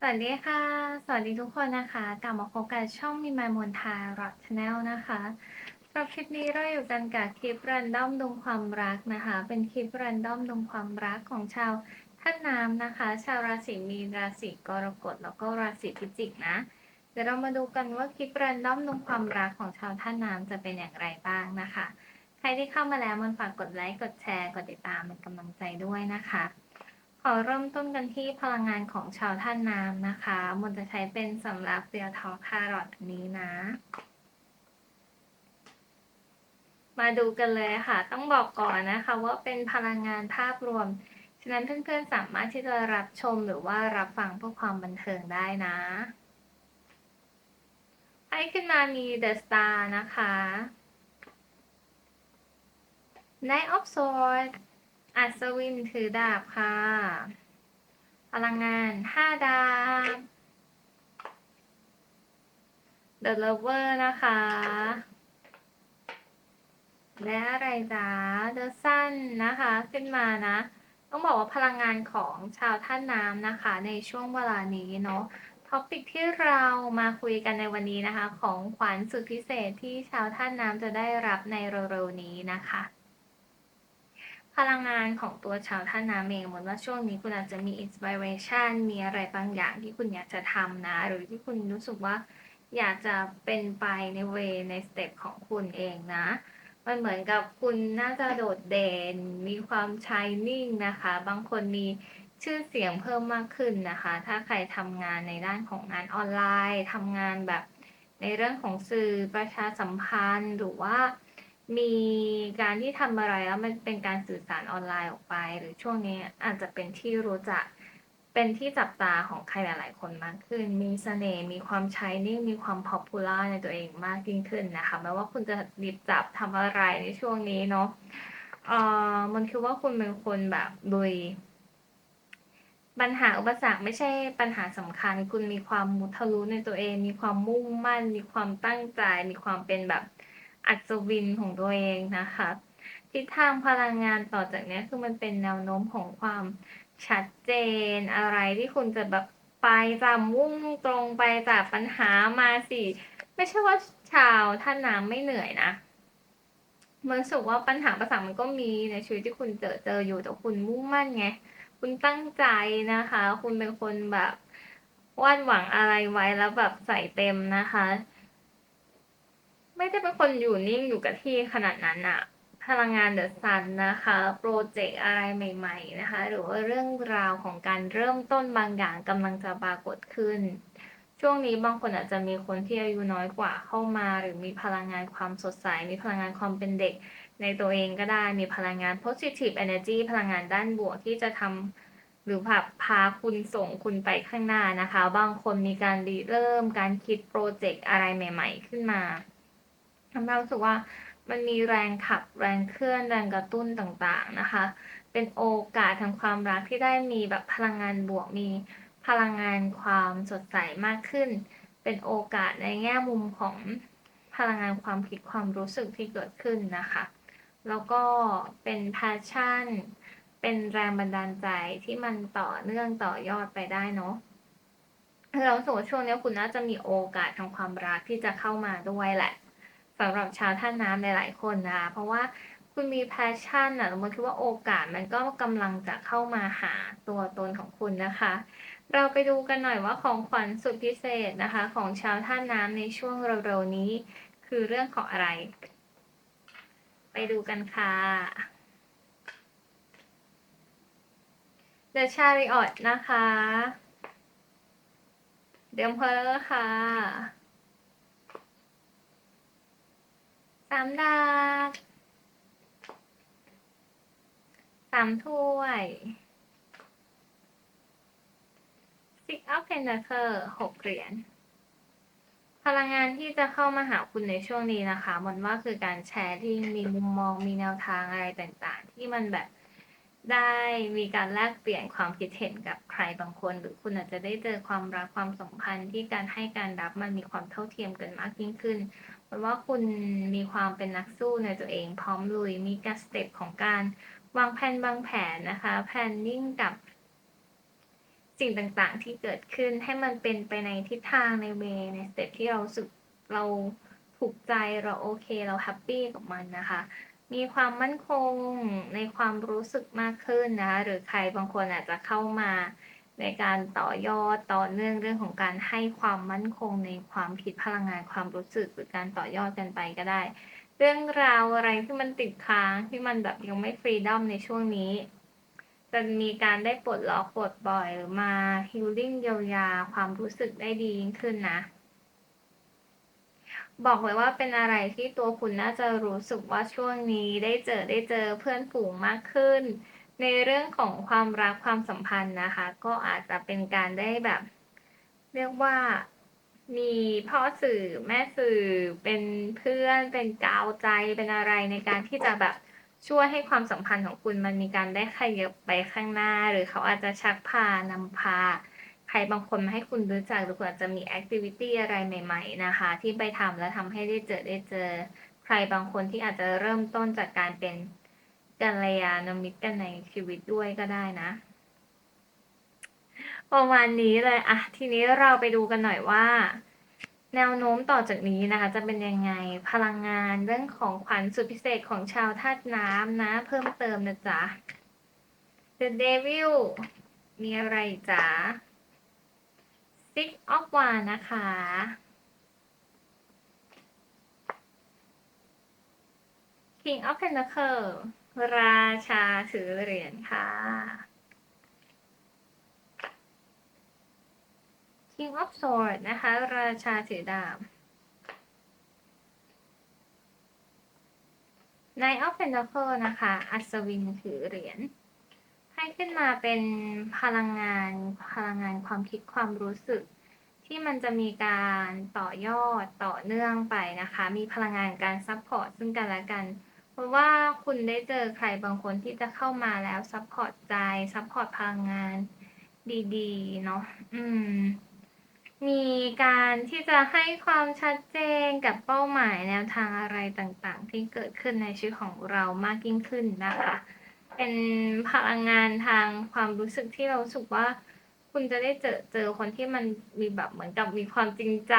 สวัสดีค่ะ สวัสดีทุกคนนะคะ กลับมาพบกับช่องมีมายมนทารอดชาแนลนะคะสำหรับคลิปนี้เราอยู่กันกับคลิปรันดอมดวงความรักนะคะ เป็นคลิปรันดอมดวงความรักของชาวท่านน้ำนะคะ ชาวราศีมีนราศีกรกฎแล้วก็ราศีพิจิกนะ เดี๋ยวเรามาดูกันว่าคลิปรันดอมดวงความรักของชาวท่านน้ำจะเป็นอย่างไรบ้างนะคะ ใครที่เข้ามาแล้วมันฝากกดไลค์กดแชร์กดติดตามเป็นกำลังใจด้วยนะคะ ขอเริ่มต้นกันที่พลังงานของชาวท่านน้ำนะคะ มนจะใช้เป็นสำหรับเรียวทอคารอทนี้นะ มาดูกันเลยค่ะ ต้องบอกก่อนนะคะ ว่าเป็นพลังงานภาพรวม ฉะนั้นเพื่อนๆสามารถที่จะรับชมหรือว่ารับฟังเพื่อความบันเทิงได้นะไพ่ขึ้นมามี The Star นะคะ Knight of Swords อัศวินถือดาบค่ะ พลังงาน5ดาบ The Lover นะคะ และอะไรจ๊ะ The Sun นะคะ ขึ้นมานะ ต้องบอกว่าพลังงานของชาวท่านน้ำนะคะ ในช่วงเวลานี้เนาะท็อปิกที่เรามาคุยกันในวันนี้นะคะ ของขวัญสุดพิเศษที่ชาวท่านน้ำจะได้รับในเร็วๆนี้นะคะ พลังงานของตัวชาวท่านน้ำเองเหมือนว่าช่วงนี้คุณอาจจะมีอินสปิเรชันมีอะไรบางอย่างที่คุณอยากจะทำนะ หรือที่คุณรู้สึกว่าอยากจะเป็นไปในเวในสเต็ปของคุณเองนะ มันเหมือนกับคุณน่าจะโดดเด่น มีความชายนิ่งนะคะ บางคนมีชื่อเสียงเพิ่มมากขึ้นนะคะ ถ้าใครทำงานในด้านของงานออนไลน์ทำงานแบบในเรื่องของสื่อประชาสัมพันธ์หรือว่า มีการที่ทำอะไรแล้วมันเป็นการสื่อสารออนไลน์ออกไป หรือช่วงนี้อาจจะเป็นที่รู้จักเป็นที่จับตาของใครหลาย ๆ คนมากขึ้น มีเสน่ห์ มีความใชานิ่งมีความพ o อ u l a r ในตัวเองมากยิ่งขึ้นนะคะ ไม่ว่าคุณจะหยิบจับทำอะไรในช่วงนี้เนาะเอ่อมันคือว่าคุณเป็นคนแบบลุยปัญหาอุปสรรคไม่ใช่ปัญหาสำคัญ คุณมีความมุทะลุในตัวเอง มีความมุ่งมั่น มีความตั้งใจ มีความเป็นแบบ อัศวินของตัวเองนะคะทิศทางพลังงานต่อจากนี้คือมันเป็นแนวโน้มของความชัดเจนอะไรที่คุณจะแบบไปจำมุ่งตรงไปจากปัญหามาสิไม่ใช่ว่าชาวท่านน้ำไม่เหนื่อยนะมันรู้สึกว่าปัญหาประสามันก็มีในชีวิตที่คุณเจอเจออยู่แต่คุณมุ่งมั่นไงคุณตั้งใจนะคะ คุณเป็นคนแบบวาดหวังอะไรไว้แล้วแบบใส่เต็มนะคะ ไม่ได้เป็นคนอยู่นิ่งอยู่กับที่ขนาดนั้นอะพลังงานเดอะซันนะคะโปรเจกต์อะไรใหม่ ๆ นะคะ หรือว่าเรื่องราวของการเริ่มต้นบางอย่างกำลังจะปรากฏขึ้น ช่วงนี้บางคนอาจจะมีคนที่อายุน้อยกว่าเข้ามา หรือมีพลังงานความสดใส มีพลังงานความเป็นเด็ก ในตัวเองก็ได้มีพลังงาน positive energy พลังงานด้านบวกที่จะทำหรือแบบพาคุณส่งคุณไปข้างหน้านะคะ บางคนมีการริเริ่มการคิดโปรเจกต์อะไรใหม่ ๆ ขึ้นมา ด้รู้สึกว่ามันมีแรงขับแรงเคลื่อนแรงกระตุ้นต่างๆนะคะ เป็นโอกาสทางความรักที่ได้มีแบบพลังงานบวกมีพลังงานความสดใสมากขึ้น เป็นโอกาสในแง่มุมของพลังงานความคิดความรู้สึกที่เกิดขึ้นนะคะ แล้วก็เป็นแพชชั่น เป็นแรงบันดาลใจที่มันต่อเนื่องต่อยอดไปได้เนาะเราสูช่วงนี้คุณน่าจะมีโอกาสทางความรักที่จะเข้ามาด้วยแหละ สำหรับชาวท่านน้ำหลายๆคนนะคะเพราะว่าคุณมีแพชชั่นอะเราคิดว่าโอกาสมันก็กำลังจะเข้ามาหาตัวตนของคุณนะคะ เราไปดูกันหน่อยว่าของขวัญสุดพิเศษนะคะ ของชาวท่านน้ำในช่วงเร็วๆนี้ คือเรื่องของอะไร ไปดูกันค่ะ The Chariot นะคะเดมเพอร์ค่ะ สามดาบสามถ้วย Six of Pentacles หกเหรียญ พลังงานที่จะเข้ามาหาคุณในช่วงนี้นะคะมันว่าคือการแชร์ที่มีมุมมองมีแนวทางอะไรต่างๆ ที่มันแบบได้มีการแลกเปลี่ยนความคิดเห็นกับใครบางคน หรือคุณอาจจะได้เจอความรักความสัมพันธ์ที่การให้การรับมันมีความเท่าเทียมกันมากยิ่งขึ้น เพราะว่าคุณมีความเป็นนักสู้ในตัวเองพร้อมลุยมีการสเต็ปของการวางแผนบางแผนนะคะแผนนิ่งกับสิ่งต่างๆ ที่เกิดขึ้นให้มันเป็นไปในทิศทางในเวในสเต็ปที่เราสึกเราถูกใจเราโอเคเราแฮปปี้กับมันนะคะ มีความมั่นคงในความรู้สึกมากขึ้นนะคะหรือใครบางคนอาจจะเข้ามา ในการต่อยอดต่อเนื่องเรื่องของการให้ความมั่นคงในความคิดพลังงานความรู้สึกหรือการต่อยอดกันไปก็ได้ เรื่องราวอะไรที่มันติดค้างที่มันแบบยังไม่ฟรีดอมในช่วงนี้ จะมีการได้ปลดล็อกปลดปล่อยหรือมาฮิลลิ่งเยียวยาความรู้สึกได้ดียิ่งขึ้นนะบอกเลยว่าเป็นอะไรที่ตัวคุณน่าจะรู้สึกว่าช่วงนี้ได้เจอได้เจอเพื่อนฝูงมากขึ้น ในเรื่องของความรักความสัมพันธ์นะคะ ก็อาจจะเป็นการได้แบบ เรียกว่ามีพ่อสื่อแม่สื่อเป็นเพื่อนเป็นกาวใจเป็นอะไรในการที่จะแบบช่วยให้ความสัมพันธ์ของคุณมันมีการได้ขยับไปข้างหน้า หรือเขาอาจจะชักพานำพา ใครบางคนมาให้คุณรู้จักหรือคุณอาจจะมีแอคทิวิตี้อะไรใหม่ ๆ นะคะ ที่ไปทำแล้วทำให้ได้เจอได้เจอ ใครบางคนที่อาจจะเริ่มต้นจากการเป็น กัลยาณมิตรกันในชีวิตด้วยก็ได้นะ ประมาณนี้เลยอะทีนี้เราไปดูกันหน่อยว่า แนวโน้มต่อจากนี้นะคะ จะเป็นยังไงพลังงานเรื่องของขวัญสุดพิเศษของชาวธาตุน้ำนะ เพิ่มเติมนะจ๊ะ The Devil มีอะไรจ๊ะ Six of Wands นะคะ King of Pentacle ราชาถือเหรียญค่ะ King of Swords นะคะ ราชาถือดาบ Knight of Pentacles นะคะ อัศวินถือเหรียญ ให้ขึ้นมาเป็นพลังงานพลังงานความคิดความรู้สึก ที่มันจะมีการต่อยอดต่อเนื่องไปนะคะ มีพลังงานการซัพพอร์ตซึ่งกันและกัน ราะว่าคุณได้เจอใครบางคนที่จะเข้ามาแล้วซัพพอร์ตใจซัพพอร์ตพลังงานดีๆ เนาะอืม มีการที่จะให้ความชัดเจนกับเป้าหมายแนวทางอะไรต่างๆ ที่เกิดขึ้นในชีวิตของเรามากยิ่งขึ้นนะคะ เป็นพลังงานทางความรู้สึกที่เราสึกว่า คุณจะได้เจอเจอคนที่มันมีแบบเหมือนกับมีความจริงใจ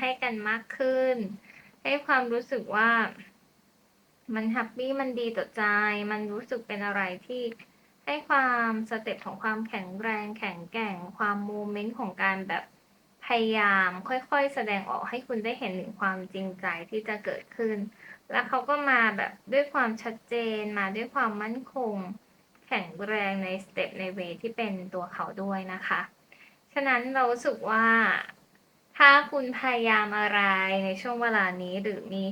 ให้กันมากขึ้น ให้ความรู้สึกว่า มันแฮปปี้มันดีต่อใจ มันรู้สึกเป็นอะไรที่ให้ความสเต็ปของความแข็งแรงแข็งแกร่ง ความโมเมนต์ของการแบบพยายามค่อยๆ แสดงออกให้คุณได้เห็นถึงความจริงใจที่จะเกิดขึ้น แล้วเขาก็มาแบบด้วยความชัดเจนมาด้วยความมั่นคง แข็งแรงในสเต็ปในเวที่เป็นตัวเขาด้วยนะคะ ฉะนั้นเรารู้สึกว่า ถ้าคุณพยายามอะไรในช่วงเวลานี้หรือมี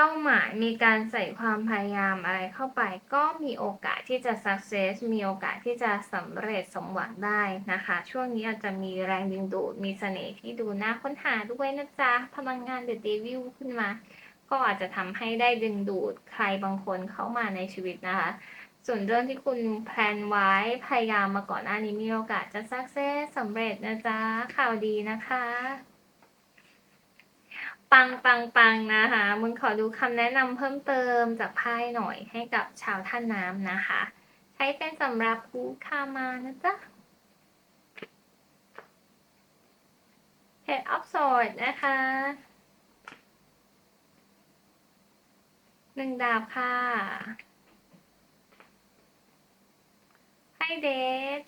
เป้าหมายมีการใส่ความพยายามอะไรเข้าไป ก็มีโอกาสที่จะ success มีโอกาสที่จะสำเร็จสมหวังได้นะคะ ช่วงนี้อาจจะมีแรงดึงดูดมีเสน่ห์ที่ดูน่าค้นหาด้วยนะจ๊ะ พลังงานเดอะเดวิลขึ้นมา ก็อาจจะทำให้ได้ดึงดูดใครบางคนเข้ามาในชีวิตนะคะ ส่วนเรื่องที่คุณแพลนไว้พยายามมาก่อนหน้านี้มีโอกาสจะสักเซสสำเร็จนะจ๊ะข่าวดีนะคะ ปังปังปังนะคะมึงขอดูคำแนะนำเพิ่มเติมจากไพ่หน่อยให้กับชาวท่านน้ำนะคะ ใช้เป็นสำหรับผู้คามานะจ๊ะ Head of Sword นะคะหนึ่งดาบค่ะ ให้เดท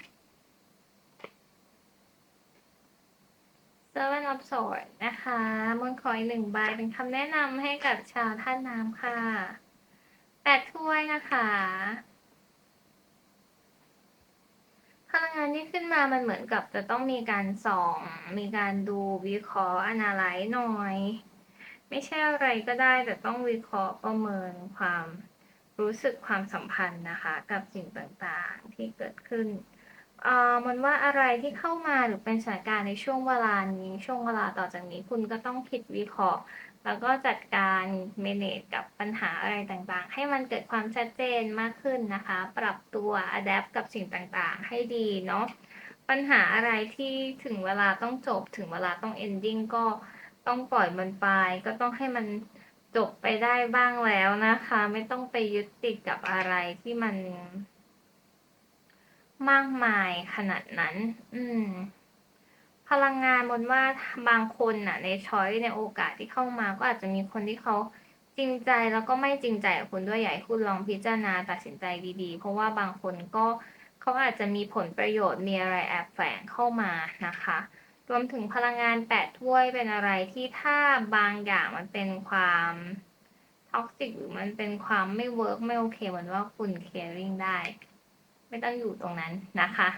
Seven of Swords นะคะมึงขออีกหนึ่งใบเป็นคำแนะนำให้กับชาวท่าน้ำค่ะแปดถ้วยนะคะพลังงานที่ขึ้นมามันเหมือนกับจะต้องมีการส่อง มีการดูวิเคราะห์ analyze หน่อย ไม่ใช่อะไรก็ได้แต่ต้องวิเคราะห์ประเมินความรู้สึกความสัมพันธ์นะคะ กับสิ่งต่างๆที่เกิดขึ้น อ่อมันว่าอะไรที่เข้ามาหรือเป็นสถานการณ์ในช่วงเวลานี้ช่วงเวลาต่อจากนี้คุณก็ต้องคิดวิเคราะห์ แล้วก็จัดการ manage กับปัญหาอะไรต่างๆ ให้มันเกิดความชัดเจนมากขึ้นนะคะ ปรับตัว adapt กับสิ่งต่างๆ ให้ดีเนาะปัญหาอะไรที่ถึงเวลาต้องจบถึงเวลาต้อง ending ก็ต้องปล่อยมันไป ก็ต้องให้มันจบไปได้บ้างแล้วนะคะ ไม่ต้องไปยึดติดกับอะไรที่มัน มากมายขนาดนั้น อืม พลังงานบนว่าบางคนน่ะ ในช้อยในโอกาสที่เข้ามาก็อาจจะมีคนที่เขาจริงใจแล้วก็ไม่จริงใจกับคุณด้วยอยากให้คุณลองพิจารณาตัดสินใจดีๆ เพราะว่าบางคนก็เขาอาจจะมีผลประโยชน์มีอะไรแอบแฝงเข้ามานะคะ รวมถึงพลังงานแปดถ้วยเป็นอะไรที่ถ้าบางอย่างมันเป็นความท็อกซิกหรือมันเป็นความไม่เวิร์กไม่โอเคเหมือนว่าคุณเคลียร์ริงได้ ไม่ต้องอยู่ตรงนั้นนะคะ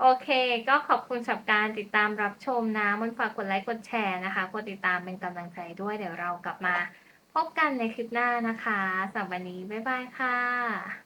โอเค ก็ขอบคุณสำหรับการติดตามรับชมนะมันฝากกดไลค์กดแชร์นะคะกดติดตามเป็นกำลังใจด้วยเดี๋ยวเรากลับมา พบกันในคลิปหน้านะคะสำหรับวันนี้ บ๊ายบายค่ะ